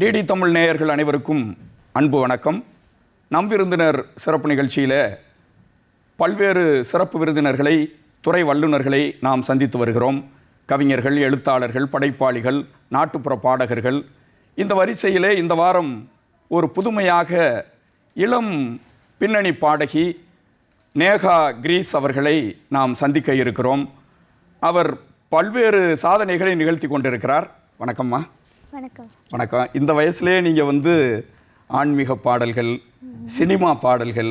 DD Tamil நேயர்கள் அனைவருக்கும் அன்பு வணக்கம். நம் விருந்தினர் சிறப்பு நிகழ்ச்சியில் பல்வேறு சிறப்பு விருந்தினர்களை துறை வல்லுநர்களை நாம் சந்தித்து வருகிறோம். கவிஞர்கள் எழுத்தாளர்கள் படைப்பாளிகள் நாட்டுப்புற பாடகர்கள். இந்த வரிசையிலே இந்த வாரம் ஒரு புதுமையாக இளம் பின்னணி பாடகி நேகா கிரீஸ் அவர்களை நாம் சந்திக்க இருக்கிறோம். அவர் பல்வேறு சாதனைகளை நிகழ்த்தி கொண்டிருக்கிறார். வணக்கம்மா. வணக்கம். வணக்கம். இந்த வயசுலேயே நீங்கள் வந்து ஆன்மீக பாடல்கள் சினிமா பாடல்கள்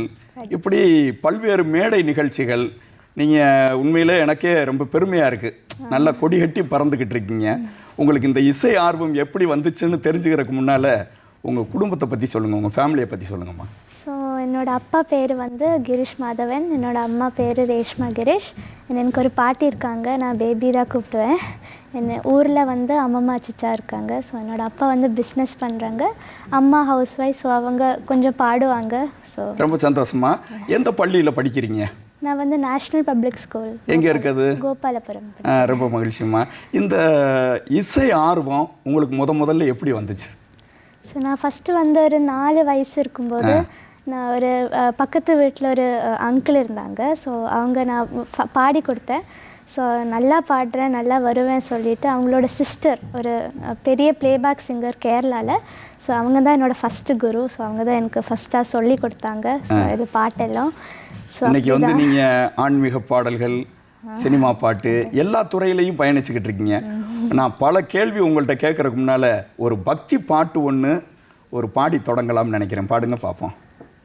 இப்படி பல்வேறு மேடை நிகழ்ச்சிகள் நீங்கள் உண்மையிலே எனக்கே ரொம்ப பெருமையாக இருக்குது நல்லா கொடி கட்டி பறந்துக்கிட்டு இருக்கீங்க. உங்களுக்கு இந்த இசை ஆர்வம் எப்படி வந்துச்சுன்னு தெரிஞ்சுக்கிறதுக்கு முன்னால் உங்கள் குடும்பத்தை பற்றி சொல்லுங்கள் உங்கள் ஃபேமிலியை பற்றி சொல்லுங்கம்மா. ஸோ என்னோட அப்பா பேர் வந்து கிரீஷ் மாதவன். என்னோட அம்மா பேர் ரேஷ்மா கிரீஷ். எனக்கு ஒரு பாட்டி இருக்காங்க. நான் பேபி தான் கூப்பிடுவேன். என்ன ஊரில் வந்து அம்மம்மா சிச்சா இருக்காங்க. ஸோ என்னோட அப்பா வந்து பிஸ்னஸ் பண்ணுறாங்க அம்மா ஹவுஸ் ஒய்ஃப் ஸோ அவங்க கொஞ்சம் பாடுவாங்க. ஸோ ரொம்ப சந்தோஷமா? எந்த பள்ளியில் படிக்கிறீங்க? நான் வந்து நேஷ்னல் பப்ளிக் ஸ்கூல் எங்கே இருக்குது? கோபாலபுரம். ரொம்ப மகிழ்ச்சிம்மா. இந்த இசை ஆர்வம் உங்களுக்கு முத முதல்ல எப்படி வந்துச்சு? ஸோ நான் ஃபஸ்ட்டு வந்து ஒரு நாலு வயசு இருக்கும்போது நான் ஒரு பக்கத்து வீட்டில் ஒரு அங்கிள் இருந்தாங்க. ஸோ அவங்க நான் பாடி கொடுத்தேன். ஸோ நல்லா பாடுறேன் நல்லா வருவேன் சொல்லிட்டு அவங்களோட சிஸ்டர் ஒரு பெரிய ப்ளேபேக் சிங்கர் கேரளாவில் ஸோ அவங்க தான் என்னோடய ஃபஸ்ட்டு குரு. ஸோ அவங்க தான் எனக்கு ஃபஸ்ட்டாக சொல்லி கொடுத்தாங்க. ஸோ இது பாட்டெல்லாம். ஸோ இன்னைக்கு வந்து நீங்கள் ஆன்மீக பாடல்கள் சினிமா பாட்டு எல்லா துறையிலையும் பயணிச்சுக்கிட்டு இருக்கீங்க. நான் பல கேள்வி உங்கள்கிட்ட கேட்கறதுக்கு முன்னால் ஒரு பக்தி பாட்டு ஒன்று ஒரு பாடி தொடங்கலாம்னு நினைக்கிறேன். பாடுங்க பார்ப்போம்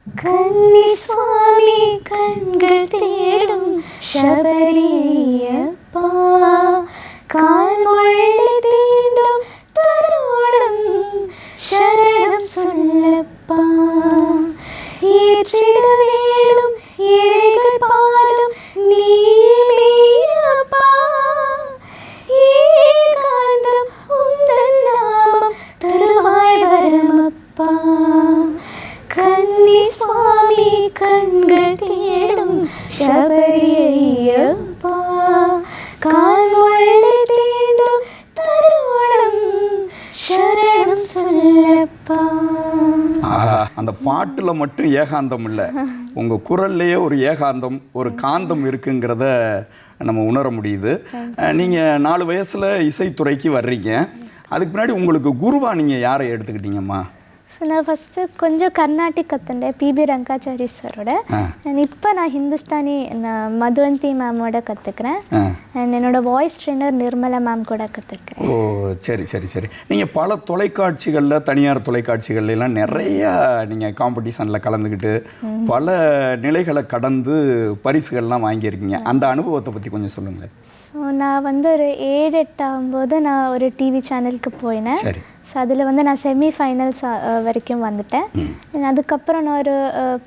കന്നി സ്വാമി കൺകൾ തേടും ശബരിയപ്പ. കാൽമൊഴി തീണ്ടും തരോടും ശരണം സൊല്ലപ്പ. ഏറ്റിട വേണം ഏഴകൾ പാദം பாட்டில் மட்டும் ஏகாந்தம் இல்லை. உங்கள் குரல்லையே ஒரு ஏகாந்தம் ஒரு காந்தம் இருக்குங்கிறத நம்ம உணர முடியுது. நீங்கள் நாலு வயசில் இசைத்துறைக்கு வர்றீங்க. அதுக்கு முன்னாடி உங்களுக்கு குருவா நீங்கள் யாரை எடுத்துக்கிட்டீங்கம்மா? ஸோ நான் ஃபஸ்ட்டு கொஞ்சம் கர்நாடிக் கற்றுண்டேன் பிபி ரங்காச்சாரி சாரோட. அண்ட் இப்போ நான் ஹிந்துஸ்தானி நான் மதுவந்தி மேமோட கற்றுக்கிறேன் அண்ட் என்னோட வாய்ஸ் ட்ரெயினர் நிர்மலா மேம் கூட கற்றுக்கிறேன் ஓ சரி சரி சரி. நீங்கள் பல தொலைக்காட்சிகளில் தனியார் தொலைக்காட்சிகள்ல எல்லாம் நிறைய நீங்கள் காம்படிஷனில் கலந்துக்கிட்டு பல நிலைகளை கடந்து பரிசுகள்லாம் வாங்கியிருக்கீங்க. அந்த அனுபவத்தை பற்றி கொஞ்சம் சொல்லுங்கள் ஸோ நான் வந்து ஒரு ஏழு எட்டு ஆகும்போது நான் ஒரு டிவி சேனலுக்கு போயினேன். சரி. ஸோ அதில் வந்து நான் செமி ஃபைனல்ஸ் வரைக்கும் வந்துட்டேன். அதுக்கப்புறம் நான் ஒரு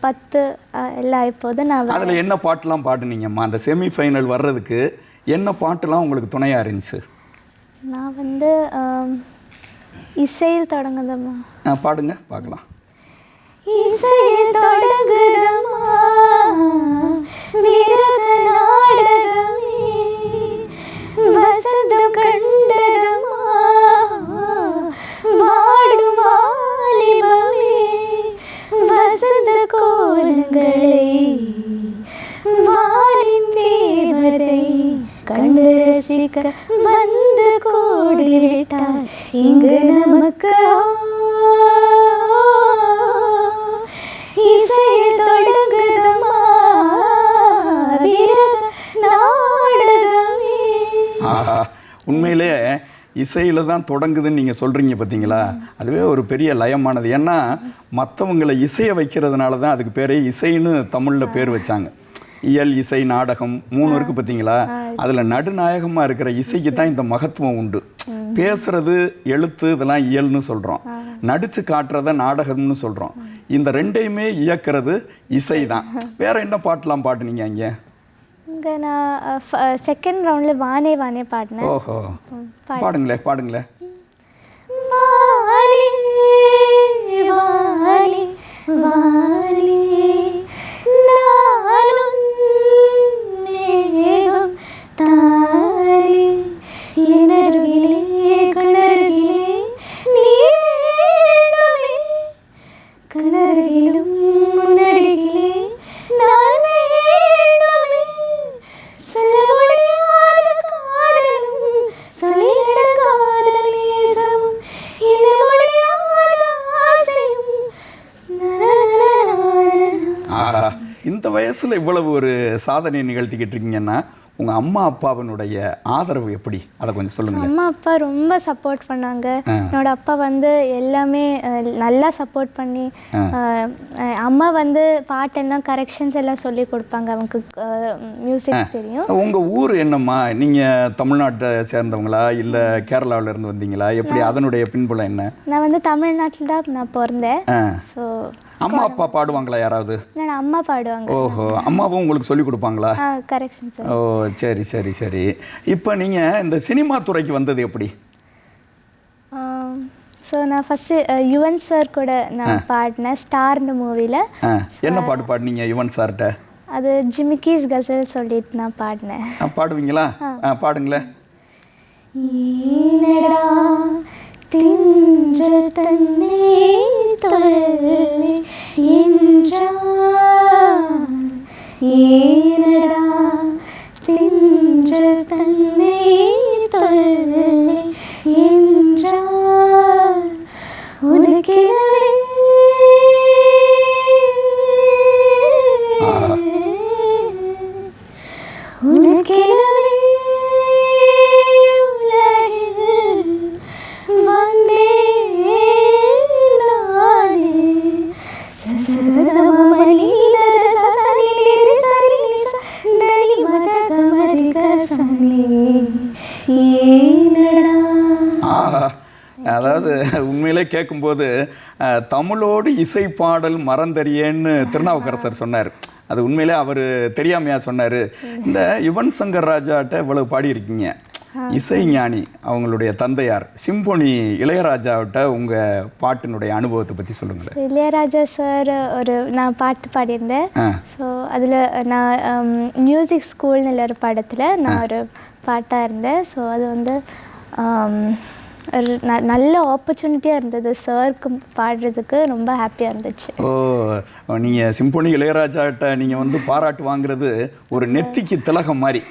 பத்து எல்லாம் ஆயிப்போது நான் அதில் என்ன பாட்டெலாம் பாடுனீங்கம்மா? அந்த செமி ஃபைனல் வர்றதுக்கு என்ன பாட்டுலாம் உங்களுக்கு துணையாக இருந்துச்சு? நான் வந்து இசையில் தொடங்குதம்மா. ஆ, பாடுங்க பார்க்கலாம் இசையில் தொடங்குதம்மா. விரத நாடகமே. வசந்தம் கண்டதம்மா இசையில் தான் தொடங்குதுன்னு நீங்கள் சொல்கிறீங்க பார்த்தீங்களா அதுவே ஒரு பெரிய லயமானது. ஏன்னா மற்றவங்களை இசையை வைக்கிறதுனால தான் அதுக்கு பேரே இசைன்னு தமிழில் பேர் வச்சாங்க. இயல் இசை நாடகம் மூணு இருக்குது பார்த்தீங்களா அதில் நடுநாயகமாக இருக்கிற இசைக்கு தான் இந்த மகத்துவம் உண்டு. பேசுறது எழுத்து இதெல்லாம் இயல்னு சொல்கிறோம் நடித்து காட்டுறத நாடகம்னு சொல்கிறோம் இந்த ரெண்டையுமே இயக்கிறது இசை தான். வேற என்ன பாட்டெலாம் பாட்டுனீங்க அங்கே? இங்கே நான் செகண்ட் ரவுண்டில் வானே வானே பாடினேன். ஓஹோ. பாடுங்களே பாடுங்களே. வாலே வாலே வாலே வயசில் இவ்வளவு ஒரு சாதனை நிகழ்த்திக்கிட்டு இருக்கீங்கன்னா உங்கள் அம்மா அப்பாவினுடைய ஆதரவு எப்படி? அதை கொஞ்சம் சொல்லுங்கள் அம்மா அப்பா ரொம்ப சப்போர்ட் பண்ணாங்க. என்னோட அப்பா வந்து எல்லாமே நல்லா சப்போர்ட் பண்ணி அம்மா வந்து பாட்டெல்லாம் கரெக்ஷன்ஸ் எல்லாம் சொல்லி கொடுப்பாங்க. அவங்களுக்கு மியூசிக் தெரியும். உங்கள் ஊர் என்னம்மா? நீங்கள் தமிழ்நாட்டை சேர்ந்தவங்களா? இல்லை கேரளாவுல இருந்து வந்தீங்களா? எப்படி அதனுடைய பின்புலம் என்ன? நான் வந்து தமிழ்நாட்டில் தான் நான் பிறந்தேன். ஸோ அம்மா அப்பா பாடுவாங்களா யாராவது? அம்மா பாடுவாங்க. ஓஹோ அம்மாவும் உங்களுக்கு சொல்லி கொடுப்பாங்களா? ஆ கரெக்ஷன்ஸ் ஓ சரி சரி சரி. இப்போ நீங்கள் இந்த சினிமா துறைக்கு வந்தது எப்படி? ஸோ நான் ஃபஸ்ட்டு யுவன் சார் கூட நான் பாடினேன் ஸ்டார்னு மூவியில் என்ன பாட்டு பாடுனீங்க யுவன் சார்கிட்ட அது ஜிமிக்கீஸ் கசல் சொல்லிட்டு நான் பாடினேன். பாடுவீங்களா? பாடுங்களேன். தின்று தன்னை தொழலே என்றான் ஈனடா தின்று தன்னை தொழலே என்றான் உனக்கெனவே அதாவது உண்மையிலே கேட்கும்போது தமிழோடு இசை பாடல் மறந்தறியேன்னு திருநாவுக்கரசர் சொன்னார். அது உண்மையிலே அவர் தெரியாமையா சொன்னார். இந்த யுவன் சங்கர் ராஜாட்ட இவ்வளவு பாடியிருக்கீங்க. இசை ஞானி அவங்களுடைய தந்தையார் சிம்பொனி இளையராஜாவிட்ட உங்கள் பாட்டினுடைய அனுபவத்தை பற்றி சொல்லுங்களேன். இளையராஜா சார் ஒரு நான் பாட்டு பாடியிருந்தேன். ஸோ அதில் நான் மியூசிக் ஸ்கூல்னு ஒரு படத்தில் நான் ஒரு பாட்டாக இருந்தேன். ஸோ அது வந்து um, நல்ல ஆப்பர்ச்சுனிட்டியாக இருந்தது. சாருக்கு பாடுறதுக்கு ரொம்ப ஹாப்பியாக இருந்துச்சு. ஓ நீங்கள் சிம்பொனி இளையராஜாட்ட நீங்கள் வந்து பாராட்டு வாங்குறது ஒரு நெத்திக்கு திலகம் மாதிரி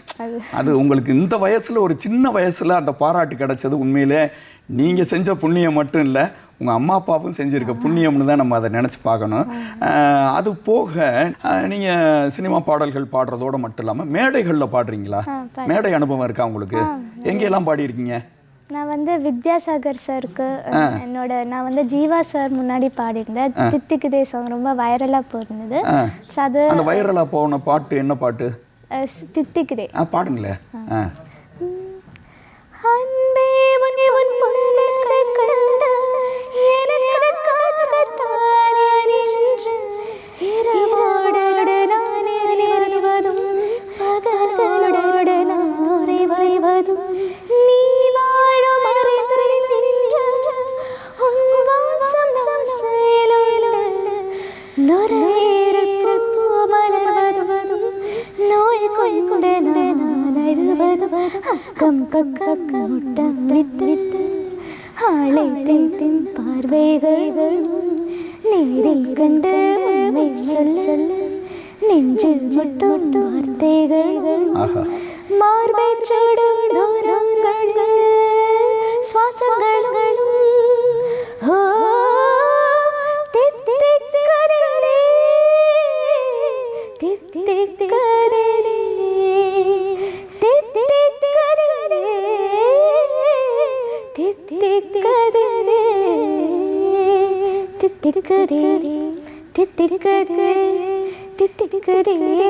அது. உங்களுக்கு இந்த வயசில் ஒரு சின்ன வயசில் அந்த பாராட்டு கிடைச்சது. உண்மையிலே நீங்கள் செஞ்ச புண்ணியம் மட்டும் இல்லை உங்கள் அம்மா அப்பாவும் செஞ்சுருக்க புண்ணியம்னு தான் நம்ம அதை நினச்சி பார்க்கணும். அது போக நீங்கள் சினிமா பாடல்கள் பாடுறதோட மட்டும் இல்லாமல் மேடைகளில் பாடுறீங்களா? மேடை அனுபவம் இருக்கா உங்களுக்கு? எங்கெல்லாம் பாடியிருக்கீங்க? நான் வந்து வித்யாசாகர் சாருக்கு என்னோட நான் வந்து ஜீவா சார் முன்னாடி பாடியிருந்தேன். தித்திக்குதே சாங் ரொம்ப வைரலாக போயிருந்தது. ஸோ அது அந்த வைரலாக போன பாட்டு என்ன பாட்டு? தித்திக்குதே. ஆ பாடுங்களேன். அக்கம் பக்கம் முட்டம் விட்டு ஆளை தென் பார்வைகள் நேரில் கண்டு உண்மை சொல்ல நெஞ்சில் முட்டும் வார்த்தைகள் மார்பை சுடும் தூரங்கள்.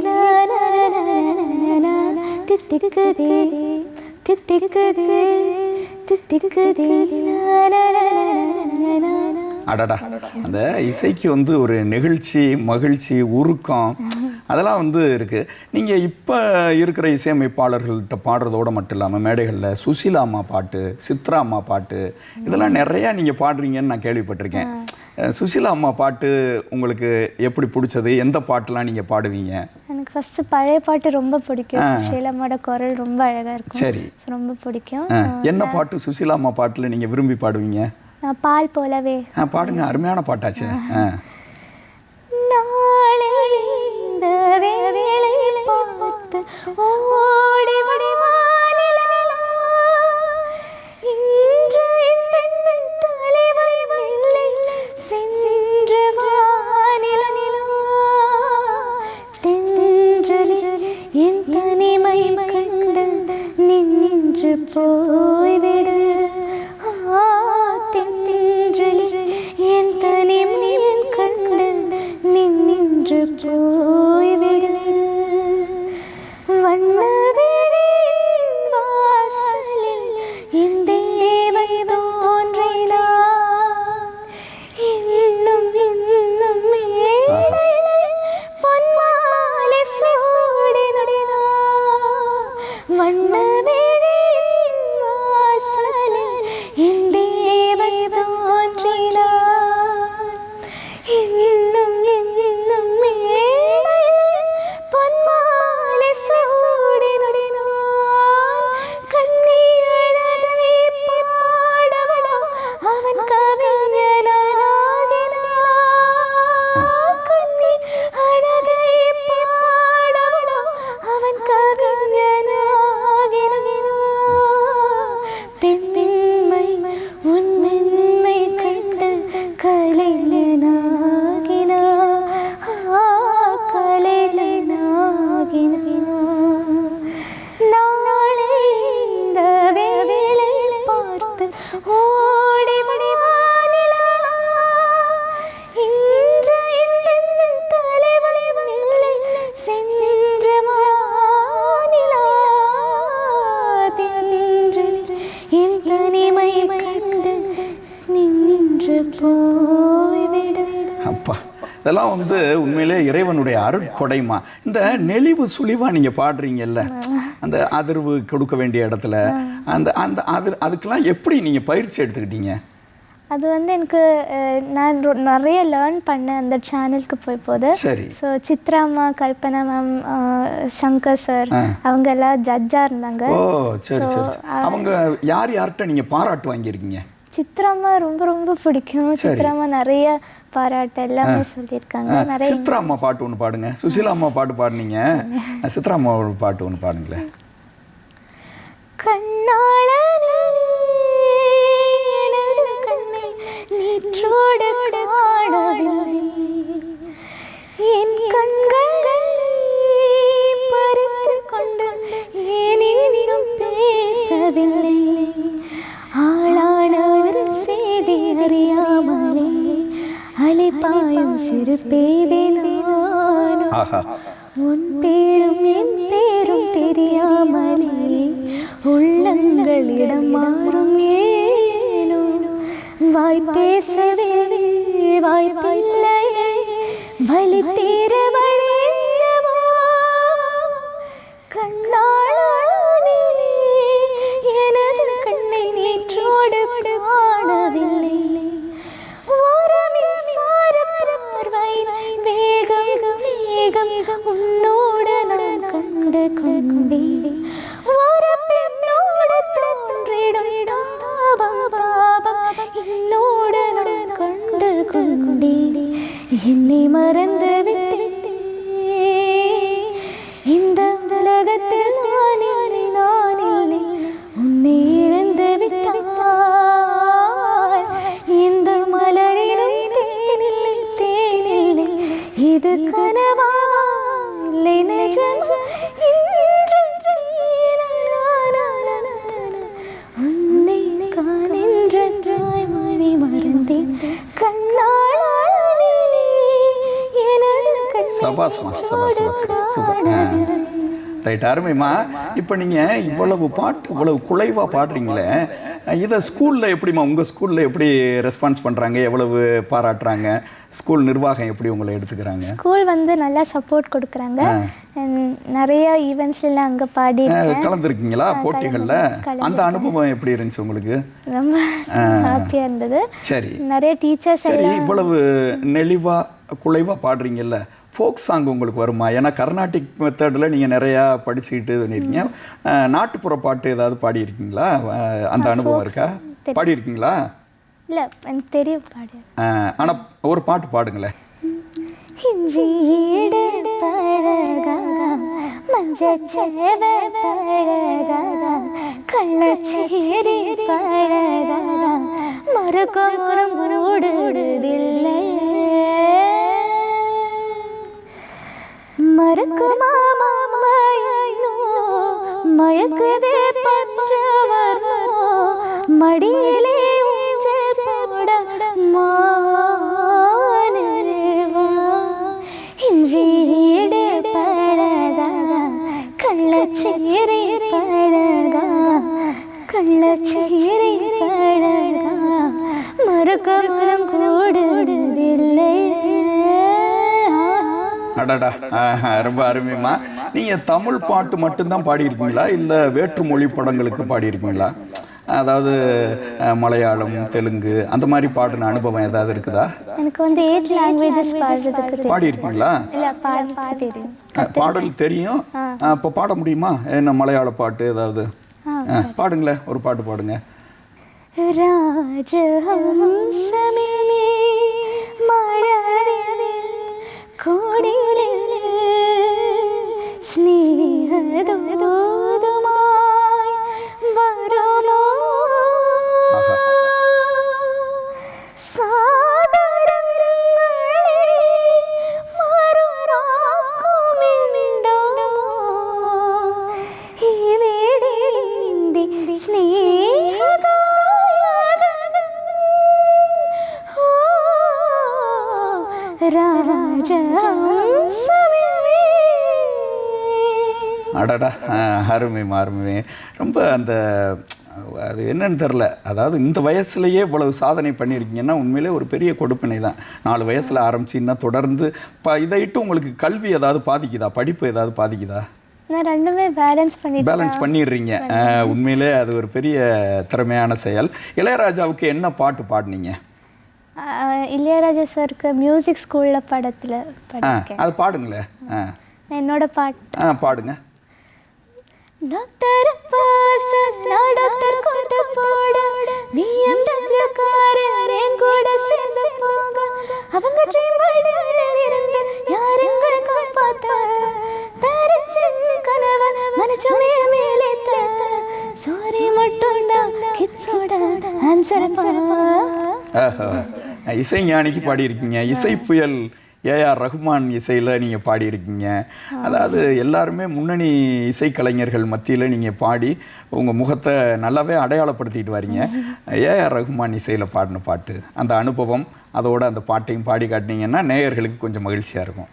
நா நா நா நா அடடா. அந்த இசைக்கு வந்து ஒரு நெகிழ்ச்சி மகிழ்ச்சி உருக்கம் அதெல்லாம் வந்து இருக்கு. நீங்கள் இப்போ இருக்கிற இசையமைப்பாளர்கள்ட்ட பாடுறதோட மட்டும் இல்லாமல் மேடைகளில் சுசீலா அம்மா பாட்டு சித்ரா அம்மா பாட்டு இதெல்லாம் நிறையா நீங்கள் பாடுறீங்கன்னு நான் கேள்விப்பட்டிருக்கேன். சுசீலா அம்மா பாட்டு உங்களுக்கு எப்படி பிடிச்சது? எந்த பாட்டுலாம் நீங்க பாடுவீங்க? எனக்கு ஃபர்ஸ்ட் பழைய பாட்டு ரொம்ப பிடிக்கும். சுஷீலம்மாவோட குரல் ரொம்ப அழகா இருக்கும். சரி. ரொம்ப பிடிக்கும். என்ன பாட்டு சுசீலா அம்மா பாட்டுல நீங்க விரும்பி பாடுவீங்க? நான் பால் போலவே. ஆ பாடுங்க. அருமையான பாட்டாச்சு. நாளை இந்த வேளை me. இதெல்லாம் வந்து உண்மையிலே இறைவனுடைய அருட்கொடைமா இந்த நெளிவு சுழிவா நீங்க பாடுறீங்கல்ல அந்த அதிர்வு கொடுக்க வேண்டிய இடத்துல அந்த அந்த அது அதுக்கெல்லாம் எப்படி நீங்க பயிற்சி எடுத்துக்கிட்டீங்க? அது வந்து எனக்கு நான் நிறைய லேர்ன் பண்ணேன் அந்த சேனலுக்கு போய் போது சரி. ஸோ சித்ராமா கல்பனா மேம் சங்கர் சார். அவங்க எல்லாம் ஜட்ஜாக இருந்தாங்க. அவங்க யார் யார்கிட்ட நீங்க பாராட்டு வாங்கியிருக்கீங்க? சித்ராமா ரொம்ப ரொம்ப பிடிக்கும். சரி. சித்ராமா நிறைய பாராட்டு எல்லாமே சொல்லியிருக்காங்க. நிறைய சித்ரா அம்மா பாட்டு ஒன்று பாடுங்க. சுசீலா அம்மா பாட்டு பாடுனீங்க. சித்ரா அம்மா ஒரு பாட்டு ஒன்று பாடுங்களேன். கண்ணாளனே, எனது கண்ணை நீற்றோட காணவில்லை. என் கண்களை அலைப்பாயும் சிறு பேதை நானும் ஆஹா உன் பேரும் என் பேரும் தெரியாமலே உள்ளங்களிடம் மாறும் ஏனோ வாய் பேசவே வாய்ப்பில்லையே வலி தீர சபாஸ்மா சபாஸ் சபாஸ் சூப்பர் ரைட் அருமைம்மா. இப்போ நீங்கள் இவ்வளவு பாட்டு இவ்வளவு குலைவாக பாடுறீங்களே. இதை ஸ்கூலில் எப்படிம்மா உங்கள் ஸ்கூலில் எப்படி ரெஸ்பான்ஸ் பண்ணுறாங்க எவ்வளவு பாராட்டுறாங்க? ஸ்கூல் நிர்வாகம் எப்படி உங்களை எடுத்துக்கிறாங்க? ஸ்கூல் வந்து நல்லா சப்போர்ட் கொடுக்குறாங்க. நிறைய ஈவெண்ட்ஸ்லாம் அங்கே பாடி கலந்துருக்கீங்களா போட்டிகளில்? அந்த அனுபவம் எப்படி இருந்துச்சு உங்களுக்கு? ரொம்ப ஹாப்பியாக இருந்தது. சரி. நிறைய டீச்சர்ஸ் சரி இவ்வளவு நெளிவா குலைவா பாடுறீங்கல்ல? ஃபோக் சாங் உங்களுக்கு வருமா? ஏன்னா கர்நாடிக் மெத்தடில் நீங்கள் நிறையா படிச்சுக்கிட்டு பண்ணியிருக்கீங்க நாட்டுப்புற பாட்டு ஏதாவது பாடியிருக்கீங்களா? அந்த அனுபவம் இருக்கா? பாடியிருக்கீங்களா? இல்லை எனக்கு தெரியும் பாடு. ஆனால் ஒரு பாட்டு பாடுங்களேன். கள்ளச்சேரி பழகா மறுக்கம் மூடுவதில்லை மறுக்குமா மாமையோ பற்றவர் மடியிலே ஊஞ்சல் பழகா கள்ளச்சீரி பழகா கள்ளச்சீரி பழகா மறுக்கம் அடடா. ரொம்ப அருமைமா நீங்கள் தமிழ் பாட்டு மட்டும்தான் பாடியிருக்கீங்களா? இல்லை வேற்றுமொழி படங்களுக்கு பாடியிருக்கீங்களா? அதாவது மலையாளம் தெலுங்கு அந்த மாதிரி பாடின அனுபவம் ஏதாவது இருக்குதா? எனக்கு வந்து எயிட் லாங்குவேஜஸ் பாடுறதுக்கு பாடியிருக்கீங்களா? பாடல் தெரியும். இப்போ பாட முடியுமா? என்ன மலையாள பாட்டு ஏதாவது? பாடுங்களேன் ஒரு பாட்டு பாடுங்க. ராஜ കൂടെ സ്നേഹതോ அருமைம்மா அருமை ரொம்ப அந்த அது என்னன்னு தெரில. அதாவது இந்த வயசுலயே இவ்வளவு சாதனை பண்ணியிருக்கீங்கன்னா உண்மையிலே ஒரு பெரிய கொடுப்பினை தான். நாலு வயசில் ஆரம்பிச்சின்னா தொடர்ந்து இப்போ இதைட்டு உங்களுக்கு கல்வி ஏதாவது பாதிக்குதா? படிப்பு ஏதாவது பாதிக்குதா? நான் ரெண்டுமே பேலன்ஸ் பண்ணிட்டு பேலன்ஸ் பண்ணிடுறீங்க. உண்மையிலே அது ஒரு பெரிய திறமையான செயல். இளையராஜாவுக்கு என்ன பாட்டு பாடினீங்க? இளையராஜா சாருக்கு மியூசிக் ஸ்கூலில் படத்தில் அது பாடுங்களேன். என்னோட பாட்டு. ஆ பாடுங்க. டாக்டர் பாஸ் டாக்டர் கொண்டு போட பிஎம்டபிள்யூ கார் என் கூட சேர்ந்து போக அவங்க ட்ரீம் இருந்து யாருங்க காப்பாத்த பேரண்ட்ஸ் கனவு மனசுமே மேலேத்த சாரி மட்டும் தான். கிட்ஸோட ஆன்சர் பா. ஆஹா. பாடியிருக்கீங்க. இசை புயல். ஏஆர் ரஹ்மான் இசையில் நீங்கள் பாடியிருக்கீங்க. அதாவது எல்லாருமே முன்னணி இசைக்கலைஞர்கள் மத்தியில் நீங்கள் பாடி உங்கள் முகத்தை நல்லாவே அடையாளப்படுத்திட்டு வரீங்க. ஏஆர் ரஹ்மான் இசையில் பாடின பாட்டு அந்த அனுபவம் அதோட அந்த பாட்டையும் பாடி காட்டினீங்கன்னா நேயர்களுக்கு கொஞ்சம் மகிழ்ச்சியாக இருக்கும்.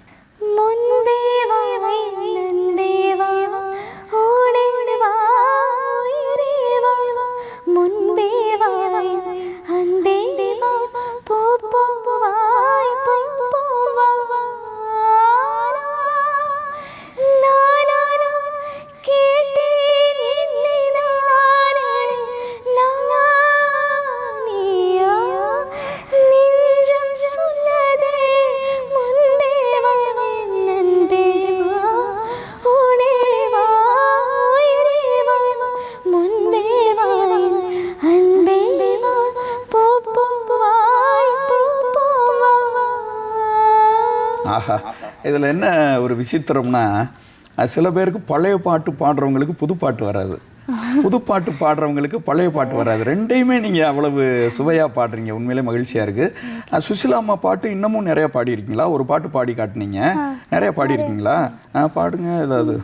இதில் என்ன ஒரு விசித்திரம்னா சில பேருக்கு பழைய பாட்டு பாடுறவங்களுக்கு புது பாட்டு வராது. புது பாட்டு பாடுறவங்களுக்கு பழைய பாட்டு வராது. ரெண்டையுமே நீங்கள் அவ்வளவு சுவையாக பாடுறீங்க. உண்மையிலே மகிழ்ச்சியாக இருக்குது சுசிலா அம்மா பாட்டு இன்னமும் நிறையா பாடியிருக்கீங்களா? ஒரு பாட்டு பாடி காட்டுனீங்க. நிறையா பாடியிருக்கீங்களா? பாடுங்க ஏதாவது.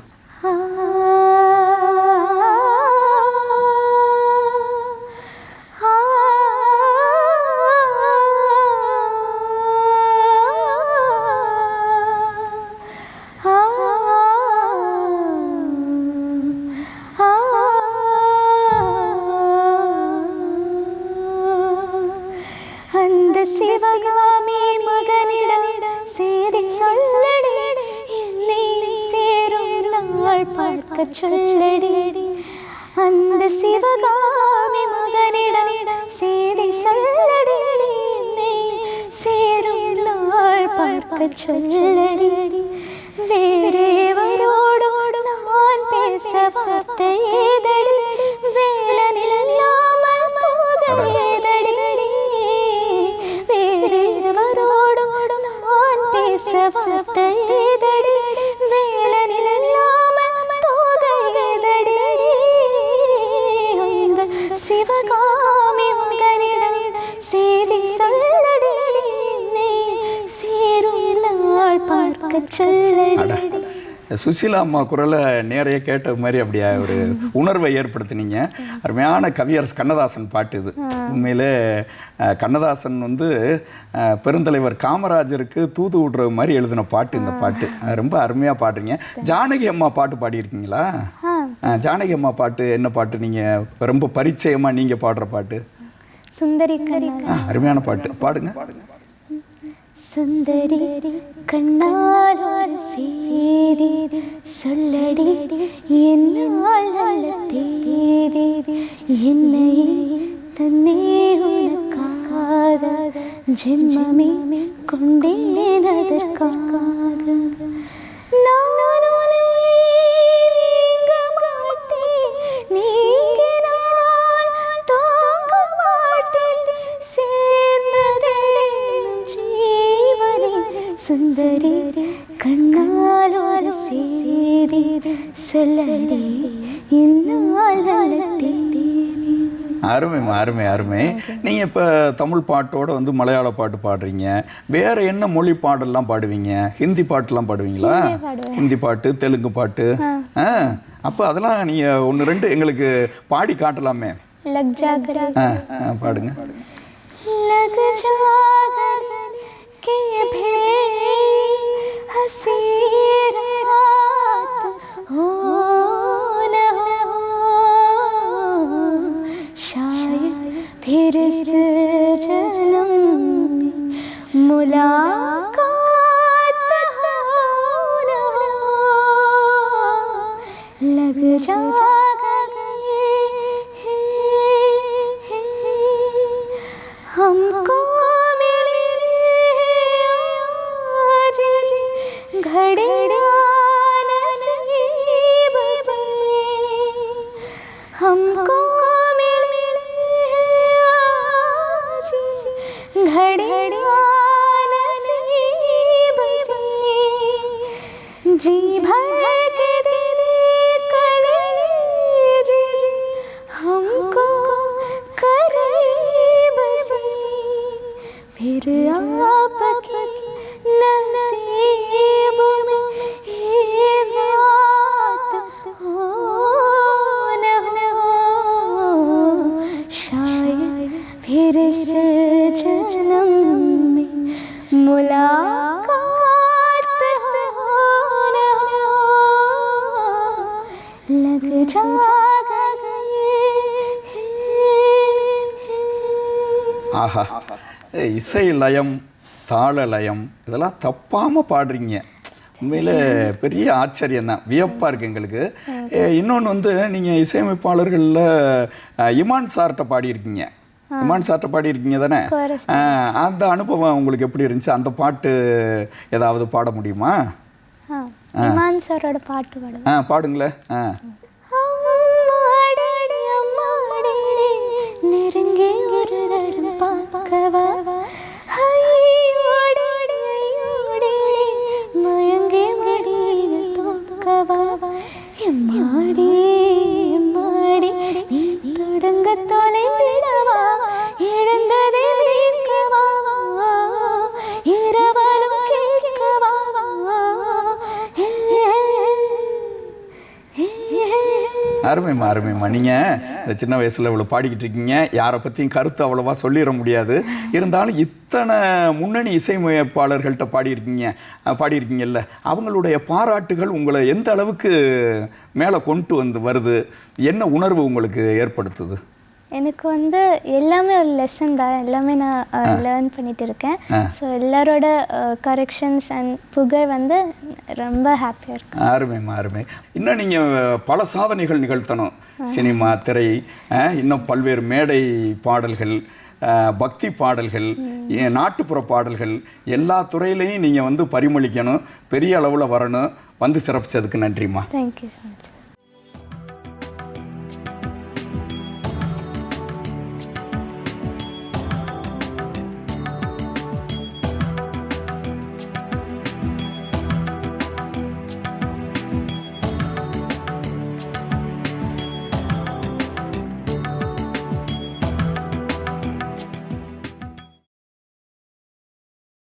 பார்க்க சொல்லடி சுசீலா அம்மா குரலை நேரைய கேட்ட மாதிரி அப்படியே ஒரு உணர்வை ஏற்படுத்தினீங்க. அருமையான கவியரசு கண்ணதாசன் பாட்டு இது. உண்மையிலே கண்ணதாசன் வந்து பெருந்தலைவர் காமராஜருக்கு தூது விடுற மாதிரி எழுதின பாட்டு இந்த பாட்டு. ரொம்ப அருமையாக பாடுறீங்க. ஜானகி அம்மா பாட்டு பாடியிருக்கீங்களா? ஜானகி அம்மா பாட்டு என்ன பாட்டு நீங்கள் ரொம்ப பரிச்சயமாக நீங்கள் பாடுற பாட்டு? சுந்தரி அருமையான பாட்டு. பாடுங்க. பாடுங்க. சுந்தரி கண்ணால் ஒரு செய்தி சொல்லடி என்னால் நல்ல தேதி என்னை தன்னே உனக்காக ஜென்மமே கொண்டேன் செய்தி சொல்லடி என்னால் நல்ல தேதி அருமைம்மா அருமை அருமை. நீங்கள் இப்போ தமிழ் பாட்டோட வந்து மலையாள பாட்டு பாடுறீங்க. வேற என்ன மொழி பாடல்லாம் பாடுவீங்க? ஹிந்தி பாட்டுலாம் பாடுவீங்களா? ஹிந்தி பாட்டு தெலுங்கு பாட்டு. ஆ. அப்போ அதெல்லாம் நீங்கள் ஒன்று ரெண்டு எங்களுக்கு பாடி காட்டலாமே. के भी हसी रात हो न हो। शायद फिर इस जन्म में तो लग जा இசை லயம் தாள லயம் இதெல்லாம் தப்பாமல் பாடுறீங்க. உண்மையில் பெரிய ஆச்சரியம் தான். வியப்பாக இருக்குது எங்களுக்கு. இன்னொன்று வந்து நீங்கள் இசையமைப்பாளர்களில் இமான் சார்கிட்ட பாடியிருக்கீங்க. இமான் சார்கிட்ட பாடியிருக்கீங்க தானே? அந்த அனுபவம் உங்களுக்கு எப்படி இருந்துச்சு? அந்த பாட்டு ஏதாவது பாட முடியுமா? இமான் சாரோட பாட்டு பாடுவேன் ஆ பாடுங்களேன் ஆ. நெருங்கி ஒரு பார்க்கவா அருமைம்மா அருமைம்மா நீங்கள் இந்த சின்ன வயசில் இவ்வளோ பாடிக்கிட்டு இருக்கீங்க. யாரை பற்றியும் கருத்து அவ்வளோவா சொல்லிட முடியாது. இருந்தாலும் இத்தனை முன்னணி இசையமைப்பாளர்கள்ட்ட பாடியிருக்கீங்க பாடியிருக்கீங்கல்ல அவங்களுடைய பாராட்டுகள் உங்களை எந்த அளவுக்கு மேலே கொண்டு வந்து வருது? என்ன உணர்வு உங்களுக்கு ஏற்படுத்துது? எனக்கு வந்து எல்லாமே ஒரு லெசன் தான். எல்லாமே நான் லேர்ன் பண்ணிட்டு இருக்கேன் ஸோ எல்லாரோட கரெக்ஷன்ஸ் அண்ட் புகழ் வந்து ரொம்ப ஹாப்பியாக இருக்கு. அருமைம்மா அருமை. இன்னும் நீங்கள் பல சாதனைகள் நிகழ்த்தணும். சினிமா திரை இன்னும் பல்வேறு மேடை பாடல்கள் பக்தி பாடல்கள் நாட்டுப்புற பாடல்கள் எல்லா துறையிலையும் நீங்கள் வந்து பரிமளிக்கணும். பெரிய அளவில் வரணும். வந்து சிறப்பிச்சதுக்கு நன்றிம்மா. Thank you so much